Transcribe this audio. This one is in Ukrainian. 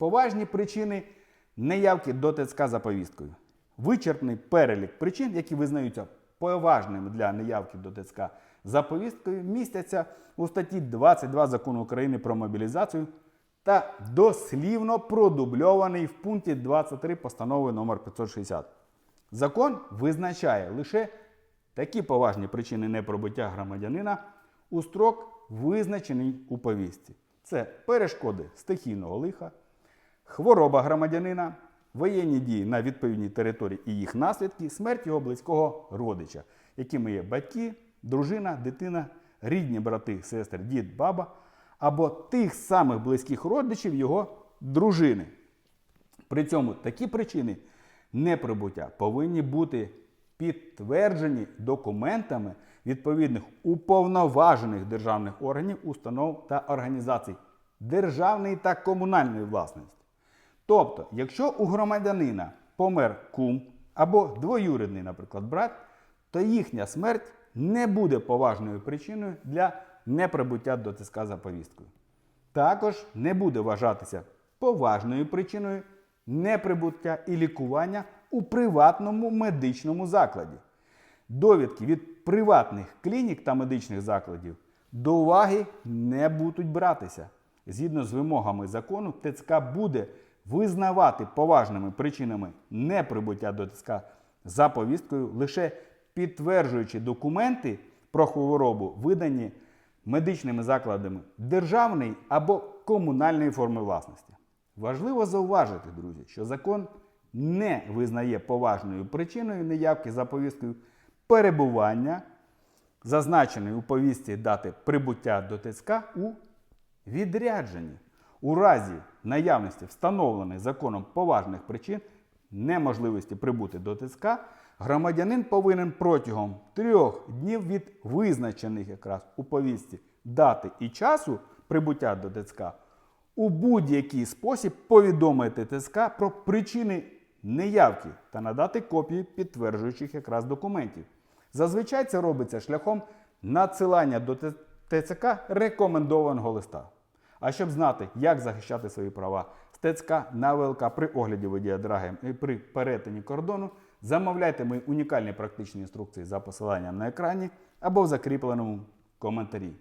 Поважні причини неявки до ТЦК за повісткою. Вичерпний перелік причин, які визнаються поважними для неявки до ТЦК за повісткою, містяться у статті 22 закону України про мобілізацію та дослівно продубльований в пункті 23 постанови номер 560. Закон визначає лише такі поважні причини непробиття громадянина у строк, визначений у повістці. Це перешкоди стихійного лиха, хвороба громадянина, воєнні дії на відповідній території і їх наслідки, смерть його близького родича, якими є батьки, дружина, дитина, рідні брати, сестри, дід, баба, або тих самих близьких родичів його дружини. При цьому такі причини неприбуття повинні бути підтверджені документами відповідних уповноважених державних органів, установ та організацій державної та комунальної власності. Тобто, якщо у громадянина помер кум або двоюрідний, наприклад, брат, то їхня смерть не буде поважною причиною для неприбуття до ТСК за повісткою. Також не буде вважатися поважною причиною неприбуття і лікування у приватному медичному закладі. Довідки від приватних клінік та медичних закладів до уваги не будуть братися. Згідно з вимогами закону, ТЦК буде визнавати поважними причинами неприбуття до ТЦК за повісткою, лише підтверджуючи документи про хворобу, видані медичними закладами державної або комунальної форми власності. Важливо зауважити, друзі, що закон не визнає поважною причиною неявки за повісткою перебування, зазначеної у повістці дати прибуття до ТСК у відрядженні. У разі наявності встановлених законом поважних причин неможливості прибути до ТСК, громадянин повинен протягом трьох днів від визначених якраз у повістці дати і часу прибуття до ТСК у будь-який спосіб повідомити ТСК про причини неявки та надати копії підтверджуючих якраз документів. Зазвичай це робиться шляхом надсилання до ТЦК рекомендованого листа. А щоб знати, як захищати свої права з ТЦК на ВЛК при огляді водія драги і при перетині кордону, замовляйте мої унікальні практичні інструкції за посиланням на екрані або в закріпленому коментарі.